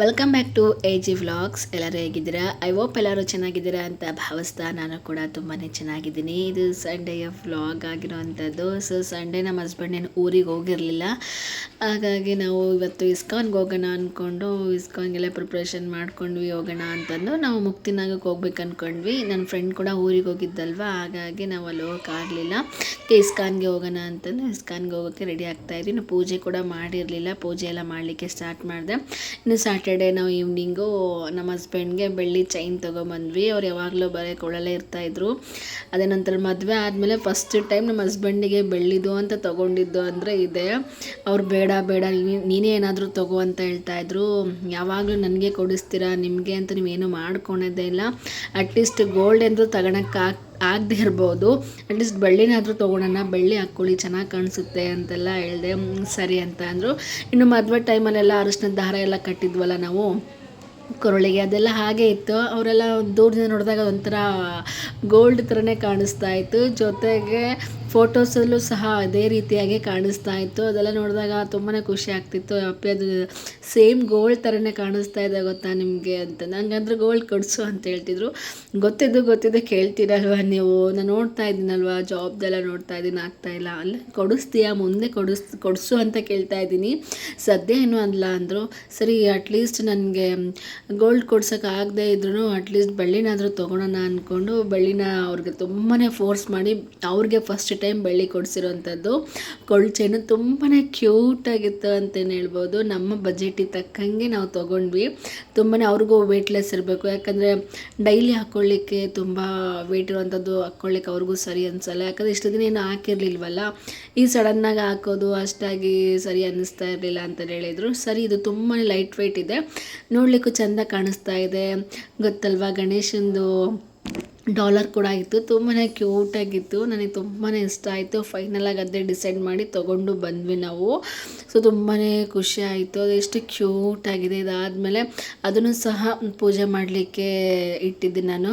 Welcome back to A G vlogs ಎಲ್ಲರೂ ಹೇಗಿದ್ದೀರಾ? I hope ಎಲ್ಲರೂ ಚೆನ್ನಾಗಿದ್ದೀರಾ ಅಂತ ಭಾವಿಸ್ತಾ ನಾನು ಕೂಡ ತುಂಬಾ ಚೆನ್ನಾಗಿದ್ದೀನಿ. ಇದು ಸಂಡೇಯ ವ್ಲಾಗ್ ಆಗಿರೋವಂಥದ್ದು. ಸೊ ಸಂಡೇ ನಮ್ಮ ಹಸ್ಬೆಂಡ್ ಏನು ಊರಿಗೆ ಹೋಗಿರಲಿಲ್ಲ. ಹಾಗಾಗಿ ನಾವು ಇವತ್ತು ಇಸ್ಕಾನ್ಗೆ ಹೋಗೋಣ ಅಂದ್ಕೊಂಡು ಇಸ್ಕಾನ್ಗೆಲ್ಲ ಪ್ರಿಪ್ರೇಷನ್ ಮಾಡ್ಕೊಂಡ್ವಿ ಹೋಗೋಣ ಅಂತಂದು ನಾವು ಮುಕ್ತಿನಾಗಕ್ಕೆ ಹೋಗ್ಬೇಕು ಅಂದ್ಕೊಂಡ್ವಿ ನನ್ನ ಫ್ರೆಂಡ್ ಕೂಡ ಊರಿಗೆ ಹೋಗಿದ್ದಲ್ವ? ಹಾಗಾಗಿ ನಾವು ಅಲ್ಲಿ ಹೋಗೋಕ್ಕಾಗಲಿಲ್ಲ ಇಸ್ಕಾನ್ಗೆ ಹೋಗೋಣ ಅಂತಂದು ಇಸ್ಕಾನ್ಗೆ ಹೋಗೋಕ್ಕೆ ರೆಡಿ ಆಗ್ತಾಯಿದ್ವಿ ಇನ್ನು ಪೂಜೆ ಕೂಡ ಮಾಡಿರಲಿಲ್ಲ. ಪೂಜೆ ಎಲ್ಲ ಮಾಡಲಿಕ್ಕೆ ಸ್ಟಾರ್ಟ್ ಮಾಡಿದೆ. ಇನ್ನು ಸ್ಯಾಟರ್ಡೇ ನಾವು ಈವ್ನಿಂಗು ನಮ್ಮ ಹಸ್ಬೆಂಡ್ಗೆ ಬೆಳ್ಳಿ ಚೈನ್ ತೊಗೊಂಬಂದ್ವಿ. ಅವ್ರು ಯಾವಾಗಲೂ ಬರೀ ಕೊಳಲೇ ಇರ್ತಾಯಿದ್ರು ಅದೇ ನಂತರ ಮದುವೆ ಆದಮೇಲೆ ಫಸ್ಟ್ ಟೈಮ್ ನಮ್ಮ ಹಸ್ಬೆಂಡಿಗೆ ಬೆಳ್ಳಿದು ಅಂತ ತೊಗೊಂಡಿದ್ದು ಅಂದರೆ ಇದೆ. ಅವ್ರು ಬೇಡ ಬೇಡ ನೀನೇ ಏನಾದರೂ ತಗೋ ಅಂತ ಹೇಳ್ತಾಯಿದ್ರು ಯಾವಾಗಲೂ ನನಗೆ ಕೊಡಿಸ್ತೀರಾ, ನಿಮಗೆ ಅಂತ ನೀವೇನು ಮಾಡ್ಕೊಳೋದೇ ಇಲ್ಲ. ಅಟ್ಲೀಸ್ಟ್ ಗೋಲ್ಡ್ ಎಂದರೂ ತಗೊಳಕ್ಕಾಗ ಆಗದೆ ಇರ್ಬೋದು ಅಟ್ಲೀಸ್ಟ್ ಬಳ್ಳಿನಾದರೂ ತೊಗೊಳೋಣ ಬೆಳ್ಳಿ ಹಾಕ್ಕೊಳ್ಳಿ, ಚೆನ್ನಾಗಿ ಕಾಣಿಸುತ್ತೆ ಅಂತೆಲ್ಲ ಹೇಳಿದೆ. ಸರಿ ಅಂತ ಅಂದರು. ಇನ್ನು ಮದುವೆ ಟೈಮಲ್ಲೆಲ್ಲ ಅರಿಶಿನ ದಾರ ಎಲ್ಲ ಕಟ್ಟಿದ್ವಲ್ಲ ನಾವು, ಕೊರಳಿಗೆ, ಅದೆಲ್ಲ ಹಾಗೆ ಇತ್ತು. ಅವರೆಲ್ಲ ದೂರದಿಂದ ನೋಡಿದಾಗ ಒಂಥರ ಗೋಲ್ಡ್ ಥರನೇ ಕಾಣಿಸ್ತಾ ಇತ್ತು. ಜೊತೆಗೆ ಫೋಟೋಸಲ್ಲೂ ಸಹ ಅದೇ ರೀತಿಯಾಗಿ ಕಾಣಿಸ್ತಾ ಇತ್ತು. ಅದೆಲ್ಲ ನೋಡಿದಾಗ ತುಂಬಾ ಖುಷಿ ಆಗ್ತಿತ್ತು. ಅಪ್ಪಿ, ಅದು ಸೇಮ್ ಗೋಲ್ಡ್ ಥರನೇ ಕಾಣಿಸ್ತಾ ಇದೆ ಗೊತ್ತಾ ನಿಮಗೆ ಅಂತ. ನಂಗಂದ್ರೆ ಗೋಲ್ಡ್ ಕೊಡಿಸು ಅಂತ ಹೇಳ್ತಿದ್ರು. ಗೊತ್ತಿದ್ದು ಗೊತ್ತಿದ್ದು ಕೇಳ್ತೀರಲ್ವ ನೀವು? ನಾನು ನೋಡ್ತಾ ಇದ್ದೀನಲ್ವಾ? ಜಾಬ್ದೆಲ್ಲ ನೋಡ್ತಾ ಇದ್ದೀನಿ, ಆಗ್ತಾ ಇಲ್ಲ. ಅಲ್ಲ, ಕೊಡಿಸ್ತೀಯಾ? ಮುಂದೆ ಕೊಡಿಸ್, ಕೊಡಿಸು ಅಂತ ಕೇಳ್ತಾ ಇದ್ದೀನಿ. ಸದ್ಯ ಏನು ಅಲ್ಲ ಅಂದರು, ಸರಿ ಅಟ್ಲೀಸ್ಟ್ ನನಗೆ ಗೋಲ್ಡ್ ಕೊಡ್ಸೋಕೆ ಆಗದೆ ಇದ್ರೂ ಅಟ್ಲೀಸ್ಟ್ ಬೆಳ್ಳಿನಾದರೂ ತೊಗೊಳೋಣ ಅಂದ್ಕೊಂಡು ಬೆಳ್ಳಿನ ಅವ್ರಿಗೆ ತುಂಬಾ ಫೋರ್ಸ್ ಮಾಡಿ, ಅವ್ರಿಗೆ ಫಸ್ಟ್ ಟೈಮ್ ಬೆಳ್ಳಿ ಕೊಡಿಸಿರೋವಂಥದ್ದು. ಕೊಳ್ಚೆನು ಚೈನು ತುಂಬಾ ಕ್ಯೂಟಾಗಿತ್ತು ಅಂತಲೇ ಹೇಳ್ಬೋದು. ನಮ್ಮ ಬಜೆಟಿಗೆ ತಕ್ಕಂಗೆ ನಾವು ತೊಗೊಂಡ್ವಿ. ತುಂಬಾ ಅವ್ರಿಗೂ ವೆಯ್ಟ್ಲೆಸ್ ಇರಬೇಕು. ಯಾಕಂದರೆ ಡೈಲಿ ಹಾಕ್ಕೊಳ್ಳಿಕ್ಕೆ ತುಂಬ ವೆಯ್ಟ್ ಇರುವಂಥದ್ದು ಹಾಕ್ಕೊಳ್ಳಿಕ್ಕೆ ಅವ್ರಿಗೂ ಸರಿ ಅನಿಸಲ್ಲ. ಯಾಕಂದರೆ ಇಷ್ಟು ದಿನ ಏನು ಹಾಕಿರ್ಲಿಲ್ವಲ್ಲ. ಈ ಸಡನ್ನಾಗಿ ಹಾಕೋದು ಅಷ್ಟಾಗಿ ಸರಿ ಅನ್ನಿಸ್ತಾ ಇರಲಿಲ್ಲ ಅಂತ ಹೇಳಿದರು. ಸರಿ, ಇದು ತುಂಬಾ ಲೈಟ್ ವೆಯ್ಟ್ ಇದೆ. ನೋಡಲಿಕ್ಕೂ ಚೆಂದ ಕಾಣಿಸ್ತಾ ಇದೆ. ಗೊತ್ತಲ್ವಾ ಗಣೇಶಂದು ಡಾಲರ್ ಕೂಡ ಇತ್ತು ತುಂಬಾ ಕ್ಯೂಟಾಗಿತ್ತು ನನಗೆ ತುಂಬಾ ಇಷ್ಟ ಆಯಿತು. ಫೈನಲಾಗಿ ಅದೇ ಡಿಸೈಡ್ ಮಾಡಿ ತೊಗೊಂಡು ಬಂದ್ವಿ ನಾವು. ಸೊ ತುಂಬಾ ಖುಷಿ ಆಯಿತು. ಅದು ಎಷ್ಟು ಕ್ಯೂಟಾಗಿದೆ ಇದಾದಮೇಲೆ ಅದನ್ನು ಸಹ ಪೂಜೆ ಮಾಡಲಿಕ್ಕೆ ಇಟ್ಟಿದ್ದೆ ನಾನು.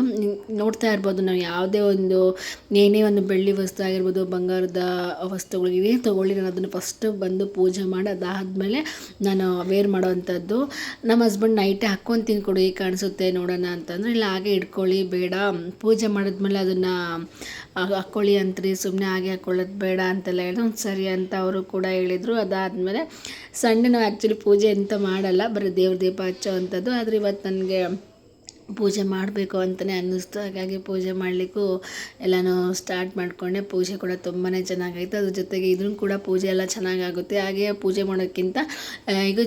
ನೋಡ್ತಾ ಇರ್ಬೋದು, ನಾವು ಯಾವುದೇ ಒಂದು ಏನೇ ಒಂದು ಬೆಳ್ಳಿ ವಸ್ತು ಆಗಿರ್ಬೋದು, ಬಂಗಾರದ ವಸ್ತುಗಳು ಏನೇ ತೊಗೊಳ್ಳಿ. ನಾನು ಅದನ್ನು ಫಸ್ಟ್ ಬಂದು ಪೂಜೆ ಮಾಡಿ ಅದಾದಮೇಲೆ ನಾನು ವೇರ್ ಮಾಡೋವಂಥದ್ದು. ನಮ್ಮ ಹಸ್ಬೆಂಡ್ ನೈಟೇ ಹಾಕ್ಕೊಂತೀನಿ ಕೊಡು ಈಗ ಕಾಣಿಸುತ್ತೆ ನೋಡೋಣ ಅಂತಂದರೆ, ಇಲ್ಲ ಹಾಗೆ ಇಟ್ಕೊಳ್ಳಿ, ಬೇಡ. ಪೂಜೆ ಮಾಡಿದ್ಮೇಲೆ ಅದನ್ನು ಹಾಕ್ಕೊಳ್ಳಿ ಅಂತ್ರಿ ಸುಮ್ಮನೆ ಹಾಗೆ ಹಾಕ್ಕೊಳ್ಳೋದು ಬೇಡ ಅಂತೆಲ್ಲ ಹೇಳಿದ್ರು ಸರಿ ಅಂತ ಅವರು ಕೂಡ ಹೇಳಿದರು. ಅದಾದಮೇಲೆ ಸಂಡೆ ನಾವು ಆ್ಯಕ್ಚುಲಿ ಪೂಜೆ ಅಂತ ಮಾಡಲ್ಲ, ಬರೀ ದೇವ್ರ ದೀಪ ಹಚ್ಚೋ ಅಂಥದ್ದು. ಆದರೆ ಇವತ್ತು ನನಗೆ ಪೂಜೆ ಮಾಡಬೇಕು ಅಂತಲೇ ಅನ್ನಿಸ್ತು. ಹಾಗಾಗಿ ಪೂಜೆ ಮಾಡಲಿಕ್ಕೂ ಎಲ್ಲನೂ ಸ್ಟಾರ್ಟ್ ಮಾಡಿಕೊಂಡೆ. ಪೂಜೆ ಕೂಡ ತುಂಬಾ ಚೆನ್ನಾಗಾಯಿತು. ಅದ್ರ ಜೊತೆಗೆ ಇದನ್ನು ಕೂಡ ಪೂಜೆ ಎಲ್ಲ ಚೆನ್ನಾಗಾಗುತ್ತೆ. ಹಾಗೆ ಪೂಜೆ ಮಾಡೋಕ್ಕಿಂತ ಈಗ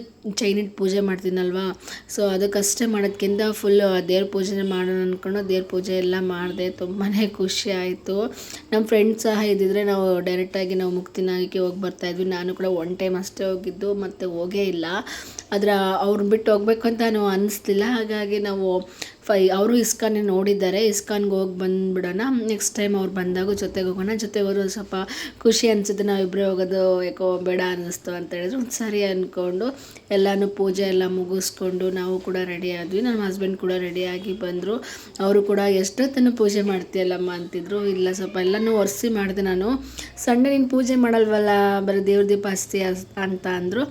ಚೈನಿಟ್ ಪೂಜೆ ಮಾಡ್ತೀನಲ್ವಾ? ಸೊ ಅದಕ್ಕಷ್ಟೇ ಮಾಡೋದ್ಕಿಂತ ಫುಲ್ ದೇವ್ರ ಪೂಜೆನೇ ಮಾಡೋಣ ಅಂದ್ಕೊಂಡು ದೇವ್ರ ಪೂಜೆ ಎಲ್ಲ ಮಾಡಿದೆ. ತುಂಬಾ ಖುಷಿ ಆಯಿತು. ನಮ್ಮ ಫ್ರೆಂಡ್ಸ್ ಸಹ ಇದ್ದಿದ್ರೆ ನಾವು ಡೈರೆಕ್ಟಾಗಿ ನಾವು ಮುಕ್ತಿನಾಗಕ್ಕೆ ಹೋಗಿ ಬರ್ತಾಯಿದ್ವಿ ನಾನು ಕೂಡ ಒನ್ ಟೈಮ್ ಅಷ್ಟೇ ಹೋಗಿದ್ದು. ಮತ್ತು ಹೋಗೇ ಇಲ್ಲ. ಅದರ ಅವ್ರನ್ನ ಬಿಟ್ಟು ಹೋಗ್ಬೇಕು ಅಂತ ನಾವು ಅನ್ನಿಸ್ತಿಲ್ಲ ಹಾಗಾಗಿ ನಾವು ಫೈ, ಅವರು ಇಸ್ಕಾನ್ ನೋಡಿದ್ದಾರೆ, ಇಸ್ಕಾನ್ಗೆ ಹೋಗಿ ಬಂದುಬಿಡೋಣ. ನೆಕ್ಸ್ಟ್ ಟೈಮ್ ಅವ್ರು ಬಂದಾಗ ಜೊತೆಗೆ ಹೋಗೋಣ. ಜೊತೆಗೆ ಅವರು ಸ್ವಲ್ಪ ಖುಷಿ ಅನಿಸುತ್ತೆ ನಾವಿಬ್ಬರೇ ಹೋಗೋದು ಯಾಕೋ ಬೇಡ ಅನ್ನಿಸ್ತು ಅಂತ ಹೇಳಿದ್ರು. ಸರಿ ಅಂದ್ಕೊಂಡು ಎಲ್ಲನೂ ಪೂಜೆ ಎಲ್ಲ ಮುಗಿಸ್ಕೊಂಡು ನಾವು ಕೂಡ ರೆಡಿ ಆದ್ವಿ. ನಮ್ಮ ಹಸ್ಬೆಂಡ್ ಕೂಡ ರೆಡಿಯಾಗಿ ಬಂದರು. ಅವರು ಕೂಡ ಎಷ್ಟೊತ್ತನ್ನು ಪೂಜೆ ಮಾಡ್ತೀಯಲ್ಲಮ್ಮ ಅಂತಿದ್ರು. ಇಲ್ಲ ಸ್ವಲ್ಪ ಎಲ್ಲನೂ ಒರೆಸಿ ಮಾಡಿದೆ ನಾನು. ಸಂಡೆ ನೀನು ಪೂಜೆ ಮಾಡಲ್ವಲ್ಲ, ಬರೀ ದೇವ್ರ ದೀಪ ಅಸ್ತಿ ಅಂತ ಅಂದರು.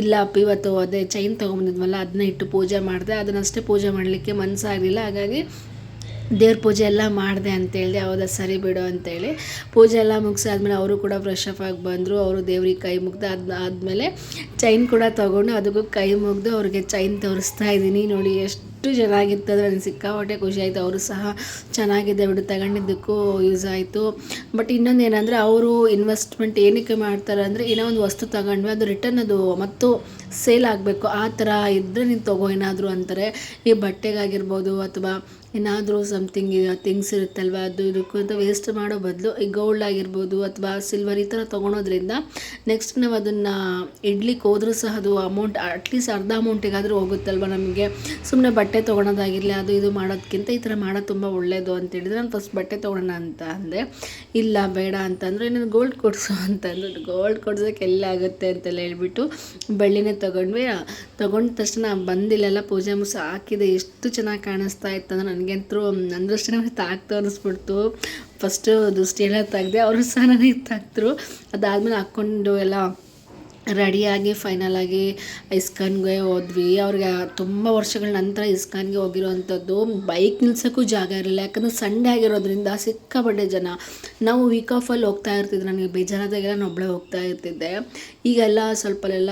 ಇಲ್ಲ ಅಪ್ಪ, ಇವತ್ತು ಅದೇ ಚೈನ್ ತೊಗೊಂಬಂದಿದ್ವಲ್ಲ ಅದನ್ನ ಇಟ್ಟು ಪೂಜೆ ಮಾಡಿದೆ. ಅದನ್ನಷ್ಟೇ ಪೂಜೆ ಮಾಡಲಿಕ್ಕೆ ಮನಸ್ಸಾಗಲಿಲ್ಲ ಹಾಗಾಗಿ ದೇವ್ರ ಪೂಜೆ ಎಲ್ಲ ಮಾಡಿದೆ ಅಂತೇಳಿದೆ, ಹೌದಾ ಸರಿ ಬಿಡು ಅಂತೇಳಿ. ಪೂಜೆ ಎಲ್ಲ ಮುಗಿಸಾದ್ಮೇಲೆ ಅವರು ಕೂಡ ಫ್ರೆಶ್ ಅಪ್ ಆಗಿ ಬಂದರು. ಅವರು ದೇವ್ರಿಗೆ ಕೈ ಮುಗ್ದು ಅದು ಆದಮೇಲೆ ಚೈನ್ ಕೂಡ ತೊಗೊಂಡು ಅದಕ್ಕೂ ಕೈ ಮುಗ್ದು ಅವ್ರಿಗೆ ಚೈನ್ ತೋರಿಸ್ತಾ ಇದ್ದೀನಿ. ನೋಡಿ ಎಷ್ಟು ಚೆನ್ನಾಗಿತ್ತು ಅಂದರೆ ನನಗೆ ಸಿಕ್ಕಾಪಟ್ಟೆ ಖುಷಿ ಆಯಿತು ಅವರು ಸಹ ಚೆನ್ನಾಗಿದೆ ಬಿಡು, ತಗೊಂಡಿದ್ದಕ್ಕೂ ಯೂಸ್ ಆಯಿತು. ಬಟ್ ಇನ್ನೊಂದು ಏನಂದರೆ ಅವರು ಇನ್ವೆಸ್ಟ್ಮೆಂಟ್ ಏನಕ್ಕೆ ಮಾಡ್ತಾರೆ ಅಂದರೆ ಏನೋ ಒಂದು ವಸ್ತು ತಗೊಂಡ್ವಿ, ಅದು ರಿಟರ್ನ್ ಅದು ಮತ್ತು ಸೇಲ್ ಆಗಬೇಕು. ಆ ಥರ ಇದ್ದರೆ ನೀನು ತಗೋ, ಏನಾದರೂ ಅಂತಾರೆ. ಈ ಬಟ್ಟೆಗಾಗಿರ್ಬೋದು ಅಥವಾ ಏನಾದರೂ ಸಮಥಿಂಗ್ ಥಿಂಗ್ಸ್ ಇರುತ್ತಲ್ವ, ಅದು ಇದಕ್ಕೂ ಅಂತ ವೇಸ್ಟ್ ಮಾಡೋ ಬದಲು ಈ ಗೋಲ್ಡ್ ಆಗಿರ್ಬೋದು ಅಥವಾ ಸಿಲ್ವರ್ ಈ ಥರ ತೊಗೊಳೋದ್ರಿಂದ ನೆಕ್ಸ್ಟ್ ನಾವು ಅದನ್ನು ಇಡ್ಲಿಕ್ಕೆ ಹೋದರೂ ಸಹ ಅದು ಅಮೌಂಟ್ ಅಟ್ಲೀಸ್ಟ್ ಅರ್ಧ ಅಮೌಂಟಿಗಾದರೂ ಹೋಗುತ್ತಲ್ವ ನಮಗೆ. ಸುಮ್ಮನೆ ಬಟ್ಟೆ ತೊಗೊಳೋದಾಗಿರಲಿ, ಅದು ಇದು ಮಾಡೋದಕ್ಕಿಂತ ಈ ಥರ ಮಾಡೋದು ತುಂಬ ಒಳ್ಳೆಯದು ಅಂತ ಹೇಳಿದ್ರೆ ನಾನು ಫಸ್ಟ್ ಬಟ್ಟೆ ತೊಗೊಳೋಣ ಅಂತ ಅಂದೆ. ಇಲ್ಲ, ಬೇಡ ಅಂತಂದರೆ ನಾನು ಗೋಲ್ಡ್ ಕೊಡಿಸು ಅಂತಂದ್ರು ಗೋಲ್ಡ್ ಕೊಡ್ಸೋಕ್ಕೆ ಎಲ್ಲ ಆಗುತ್ತೆ ಅಂತೆಲ್ಲ ಹೇಳ್ಬಿಟ್ಟು ಬೆಳ್ಳಿನೇ ತೊಗೊಂಡ್ವಿ. ತೊಗೊಂಡ ತಕ್ಷಣ ಬಂದಿಲ್ಲೆಲ್ಲ ಪೂಜೆ ಮುಗಿಸಿ ಹಾಕಿದೆ. ಎಷ್ಟು ಚೆನ್ನಾಗಿ ಕಾಣಿಸ್ತಾ ಇತ್ತು ಅಂದರೆ ನನಗಂತೂ ಅಂದ್ರಷ್ಟೇ ತಾಕ್ತು ಅನ್ನಿಸ್ಬಿಡ್ತು. ಫಸ್ಟು ದೃಷ್ಟಿ ಎಲ್ಲ ತೆಗ್ದೆ, ಅವರು ಸಹ ನನಗೆ ತಾಕ್ತರು ಅದಾದಮೇಲೆ ಹಾಕ್ಕೊಂಡು ಎಲ್ಲ ರೆಡಿಯಾಗಿ, ಫೈನಲಾಗಿ ಇಸ್ಕಾನ್ಗೆ ಹೋದ್ವಿ. ಅವ್ರಿಗೆ ತುಂಬ ವರ್ಷಗಳ ನಂತರ ಇಸ್ಕಾನ್ಗೆ ಹೋಗಿರೋವಂಥದ್ದು. ಬೈಕ್ ನಿಲ್ಸೋಕ್ಕೂ ಜಾಗ ಇರಲಿಲ್ಲ. ಯಾಕಂದರೆ ಸಂಡೇ ಆಗಿರೋದ್ರಿಂದ ಸಿಕ್ಕಾಪಟ್ಟೆ ಜನ. ನಾವು ವೀಕ್ ಆಫಲ್ಲಿ ಹೋಗ್ತಾ ಇರ್ತಿದ್ರು ನನಗೆ ಬೇಜಾರಾದಾಗೆಲ್ಲ ನಾನು ಒಬ್ಬಳೇ ಹೋಗ್ತಾ ಇರ್ತಿದ್ದೆ. ಈಗೆಲ್ಲ ಸ್ವಲ್ಪ ಎಲ್ಲ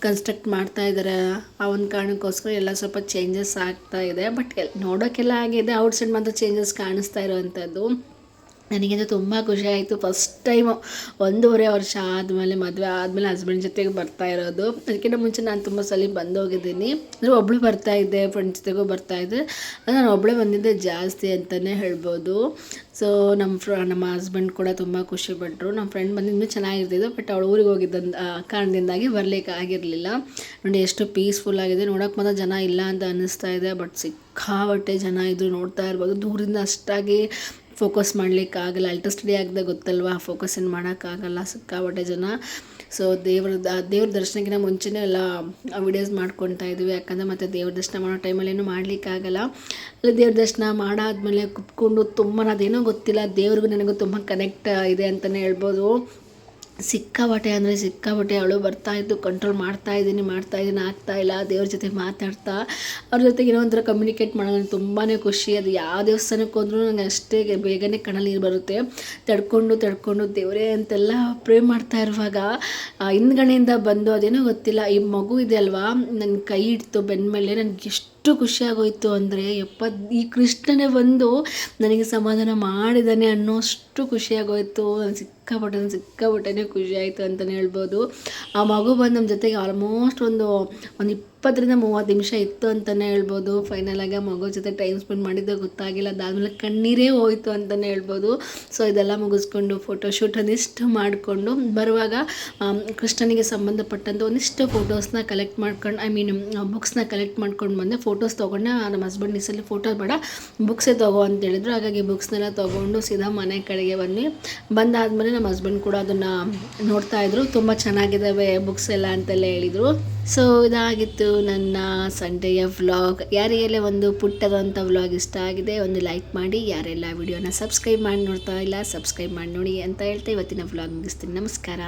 ಕನ್ಸ್ಟ್ರಕ್ಟ್ ಮಾಡ್ತಾ ಇದ್ದಾರೆ ಆ ಒಂದು ಕಾರಣಕ್ಕೋಸ್ಕರ ಎಲ್ಲ ಸ್ವಲ್ಪ ಚೇಂಜಸ್ ಆಗ್ತಾ ಇದೆ. ಬಟ್ ನೋಡೋಕ್ಕೆಲ್ಲ ಆಗಿದೆ. ಔಟ್ಸೈಡ್ ಮಾತ್ರ ಚೇಂಜಸ್ ಕಾಣಿಸ್ತಾ ಇರೋವಂಥದ್ದು. ನನಗಂತೂ ತುಂಬ ಖುಷಿ ಆಯಿತು ಫಸ್ಟ್ ಟೈಮು ಒಂದೂವರೆ ವರ್ಷ ಆದಮೇಲೆ, ಮದುವೆ ಆದಮೇಲೆ ಹಸ್ಬೆಂಡ್ ಜೊತೆಗೆ ಬರ್ತಾ ಇರೋದು. ಅದಕ್ಕಿಂತ ಮುಂಚೆ ನಾನು ತುಂಬ ಸಲ ಬಂದೋಗಿದ್ದೀನಿ. ಅಂದರೆ ಒಬ್ಬಳು ಬರ್ತಾ ಇದ್ದೆ ಫ್ರೆಂಡ್ಸ್ ಜೊತೆಗೂ ಬರ್ತಾ ಇದ್ದೆ ನಾನು ಒಬ್ಬಳೇ ಬಂದಿದ್ದೆ ಜಾಸ್ತಿ ಅಂತಲೇ ಹೇಳ್ಬೋದು. ಸೊ ನಮ್ಮ ಫ್ರ, ನಮ್ಮ ಹಸ್ಬೆಂಡ್ ಕೂಡ ತುಂಬ ಖುಷಿಪಟ್ಟರು ನಮ್ಮ ಫ್ರೆಂಡ್ ಬಂದಿದ್ದು ಚೆನ್ನಾಗಿರ್ತಿದ್ದು ಬಟ್ ಅವಳು ಊರಿಗೆ ಹೋಗಿದ್ದಂತ ಕಾರಣದಿಂದಾಗಿ ಬರಲಿಕ್ಕೆ ಆಗಿರಲಿಲ್ಲ. ನೋಡಿ ಎಷ್ಟು ಪೀಸ್ಫುಲ್ ಆಗಿದೆ. ನೋಡೋಕೆ ಮಾತ್ರ ಜನ ಇಲ್ಲ ಅಂತ ಅನ್ನಿಸ್ತಾ ಇದೆ ಬಟ್ ಸಿಕ್ಕಾಬಟ್ಟೆ ಜನ ಇದ್ರು ನೋಡ್ತಾ ಇರ್ಬೋದು. ದೂರಿಂದ ಅಷ್ಟಾಗಿ ಫೋಕಸ್ ಮಾಡಲಿಕ್ಕಾಗಲ್ಲ. ಅಲ್ಟರ್ ಸ್ಟಡಿ ಆಗದೆ ಗೊತ್ತಲ್ವಾ? ಫೋಕಸ್ ಏನು ಮಾಡೋಕ್ಕಾಗಲ್ಲ ಸಿಕ್ಕಾಪಟ್ಟೆ ಜನ. ಸೊ ದೇವ್ರ ದೇವ್ರ ದರ್ಶನಕ್ಕಿಂತ ಮುಂಚೆನೇ ಎಲ್ಲ ವಿಡಿಯೋಸ್ ಮಾಡ್ಕೊತಾ ಇದ್ವಿ. ಯಾಕಂದರೆ ಮತ್ತೆ ದೇವ್ರ ದರ್ಶನ ಮಾಡೋ ಟೈಮಲ್ಲಿ ಏನು ಮಾಡಲಿಕ್ಕಾಗಲ್ಲ. ಅಲ್ಲಿ ದೇವ್ರ ದರ್ಶನ ಮಾಡಾದ್ಮೇಲೆ ಕುತ್ಕೊಂಡು ತುಂಬ, ಅದೇನೋ ಗೊತ್ತಿಲ್ಲ. ದೇವ್ರಿಗೂ ನನಗೂ ತುಂಬ ಕನೆಕ್ಟ್ ಇದೆ ಅಂತಲೇ ಹೇಳ್ಬೋದು. ಸಿಕ್ಕಾಬಟ್ಟೆ ಅಂದರೆ ಸಿಕ್ಕಾಪಟ್ಟೆ ಅವಳು ಬರ್ತಾ ಇದ್ದು ಕಂಟ್ರೋಲ್ ಮಾಡ್ತಾ ಇದ್ದೀನಿ ಮಾಡ್ತಾ ಇದ್ದೀನಿ, ಆಗ್ತಾ ಇಲ್ಲ, ದೇವ್ರ ಜೊತೆ ಮಾತಾಡ್ತಾ, ಅವ್ರ ಜೊತೆಗೆ ಏನೋ ಒಂಥರ ಕಮ್ಯುನಿಕೇಟ್ ಮಾಡೋದು ನನಗೆ ತುಂಬಾ ಖುಷಿ. ಅದು ಯಾವ ದೇವಸ್ಥಾನಕ್ಕೆ ಹೋದ್ರೂ ನನಗೆ ಅಷ್ಟೇ ಬೇಗನೆ ಕಣ್ಣಲ್ಲಿ ನೀರು ಬರುತ್ತೆ. ತಡ್ಕೊಂಡು ತಡ್ಕೊಂಡು ದೇವರೇ ಅಂತೆಲ್ಲ ಪ್ರೇ ಮಾಡ್ತಾ ಇರುವಾಗ ಹಿಂದ್ಗಣೆಯಿಂದ ಬಂದು ಅದೇನೋ ಗೊತ್ತಿಲ್ಲ, ಈ ಮಗು ಇದೆ ಅಲ್ವಾ? ನನ್ನ ಕೈ ಇಡ್ತು ಬೆನ್ನ ಮೇಲೆ ನನಗೆ ಎಷ್ಟು ಎಷ್ಟು ಖುಷಿಯಾಗೋಯ್ತು ಅಂದರೆ ಯಪ್ಪ, ಈ ಕೃಷ್ಣನೇ ಬಂದು ನನಗೆ ಸಮಾಧಾನ ಮಾಡಿದ್ದಾನೆ ಅನ್ನೋಷ್ಟು ಖುಷಿಯಾಗೋಯ್ತು. ಸಿಕ್ಕಾಪಟ್ಟೆ ಸಿಕ್ಕಾಪಟ್ಟೆ ಖುಷಿ ಆಯ್ತು ಅಂತಲೇ ಹೇಳ್ಬೋದು. ಆ ಮಗು ಬಂದು ನಮ್ಮ ಜೊತೆಗೆ ಆಲ್ಮೋಸ್ಟ್ ಒಂದು ಒಂದು ಇಪ್ಪತ್ತರಿಂದ ಮೂವತ್ತು ನಿಮಿಷ ಇತ್ತು ಅಂತಲೇ ಹೇಳ್ಬೋದು. ಫೈನಲಾಗಿ ಮಗು ಜೊತೆ ಟೈಮ್ ಸ್ಪೆಂಡ್ ಮಾಡಿದ್ದು ಗೊತ್ತಾಗಿಲ್ಲ. ಅದಾದಮೇಲೆ ಕಣ್ಣೀರೇ ಹೋಯಿತು ಅಂತಲೇ ಹೇಳ್ಬೋದು. ಸೊ ಇದೆಲ್ಲ ಮುಗಿಸ್ಕೊಂಡು ಫೋಟೋಶೂಟ್ ಒಂದಿಷ್ಟು ಮಾಡಿಕೊಂಡು ಬರುವಾಗ ಕೃಷ್ಣನಿಗೆ ಸಂಬಂಧಪಟ್ಟಂಥ ಒಂದಿಷ್ಟು ಫೋಟೋಸ್ನ ಕಲೆಕ್ಟ್ ಮಾಡ್ಕೊಂಡು ಐ ಮೀನ್ ಬುಕ್ಸ್ನ ಕಲೆಕ್ಟ್ ಮಾಡ್ಕೊಂಡು ಬಂದೆ. ಫೋಟೋಸ್ ತೊಗೊಂಡೆ. ನಮ್ಮ ಹಸ್ಬೆಂಡ್ ಸಲ ಫೋಟೋ ಬೇಡ. ಬುಕ್ಸೇ ತೊಗೋ ಅಂತ ಹೇಳಿದ್ರು. ಹಾಗಾಗಿ ಬುಕ್ಸ್ನೆಲ್ಲ ತೊಗೊಂಡು ಸೀದಾ ಮನೆ ಕಡೆಗೆ ಬನ್ನಿ ಬಂದಾದಮೇಲೆ ನಮ್ಮ ಹಸ್ಬೆಂಡ್ ಕೂಡ ಅದನ್ನು ನೋಡ್ತಾ ಇದ್ರು. ತುಂಬ ಚೆನ್ನಾಗಿದ್ದಾವೆ ಬುಕ್ಸ್ ಎಲ್ಲ ಅಂತೆಲ್ಲ ಹೇಳಿದರು. ಸೊ ಇದಾಗಿತ್ತು. ನನ್ನ ಸಂಡೆಯ ವ್ಲಾಗ್ ಯಾರಿಗೆಲ್ಲ ಒಂದು ಪುಟ್ಟದಂಥ ವ್ಲಾಗ್ ಇಷ್ಟ ಆಗಿದೆ, ಒಂದು ಲೈಕ್ ಮಾಡಿ. ಯಾರೆಲ್ಲ ವಿಡಿಯೋನ ಸಬ್ಸ್ಕ್ರೈಬ್ ಮಾಡಿ ನೋಡ್ತಾ ಇಲ್ಲ ಸಬ್ಸ್ಕ್ರೈಬ್ ಮಾಡಿ ನೋಡಿ ಅಂತ ಹೇಳ್ತಾ ಇವತ್ತಿನ ವ್ಲಾಗ್ ಮುಗಿಸ್ತೀನಿ. ನಮಸ್ಕಾರ.